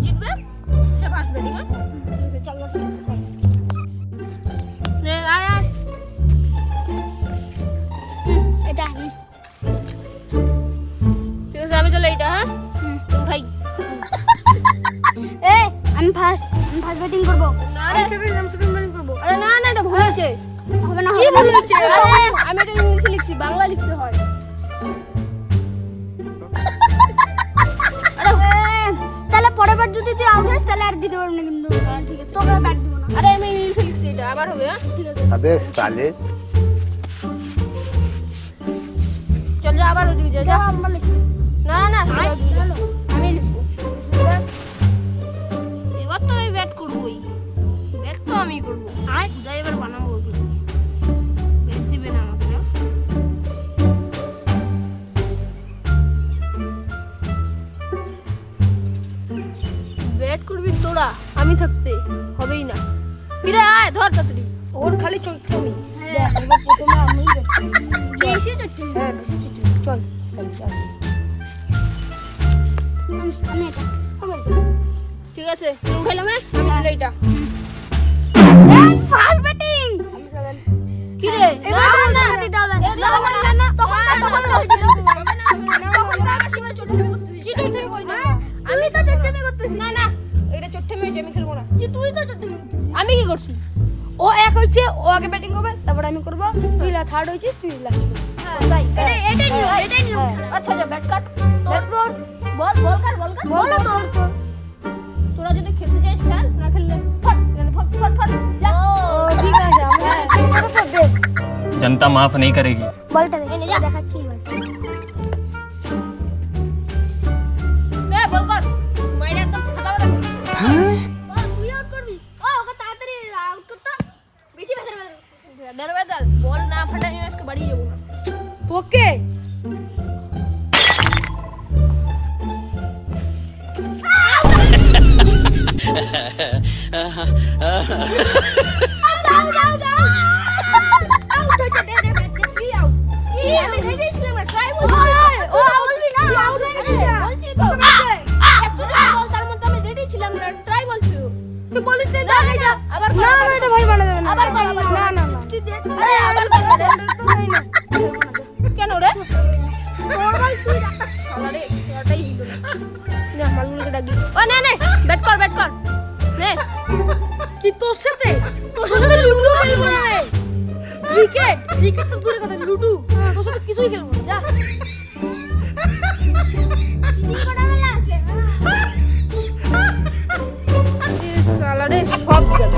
জিতবে এটা ঠিক আছে আমি চলে এটা হ্যাঁ? ভাই। এ আমি ফার্স্ট আমি ফার্স্ট ব্যাটিং করব। না আমি না না এটা ভুল হয়েছে না হবে আমি এটা ইংলিশে লিখছি বাংলা লিখতে হয়। যদি আউট হইস তাহলে আর দিতে পারব না কিন্তু। ঠিক আছে তোকে ব্যাট দিব না। আরে আমি ফিলিক্স এটা আবার হবে হ্যাঁ? ঠিক আছে। আবে সালে চল যা আবার ওদিকে যা ব্যাট করবি তোরা আমি থাকতে হবেই না। কিরে আয় ধর তাড়াতাড়ি। ওর খালি আমি হ্যাঁ। এবার প্রথমে আমি বেশি হ্যাঁ বেশি চল ঠিক আছে উঠাইলাম হ্যাঁ? আমি এটা। করছি ও এক হচ্ছে ও আগে ব্যাটিং করবে তারপর আমি করব তুই থার্ড হয়েছিস তুই লাস্ট করবি হ্যাঁ তাই এটাই এটাই নিয়ম এটাই নিয়ম আচ্ছা যা ব্যাট কাট দেখ তোর বল বল কাট বল কাট বলো তোর তোরা যদি খেলতে চাস খেল না খেললে ফট মানে ফট ফট ফট যা ও ঠিক আছে আমি তোরা তো দেখ जनता माफ नहीं करेगी বলটা দে এনে বল তার মধ্যে আমি রেডি ছিলাম না ট্রাই বলছি তুই বলিস না না না আবার না না এটা ভাই বানা যাবে না আবার কর, আবার কর। না না আরে, কেন রে? ও না না ব্যাট কর ব্যাট কর। নে। কি তোর সাথে? তোর সাথে লুডো খেলব না। ক্রিকেট ক্রিকেট তো দূরে কথা লুডো। তোর সাথে কিছুই খেলব না যা। তিন কটা বেলা আছে শালা রে সব গেল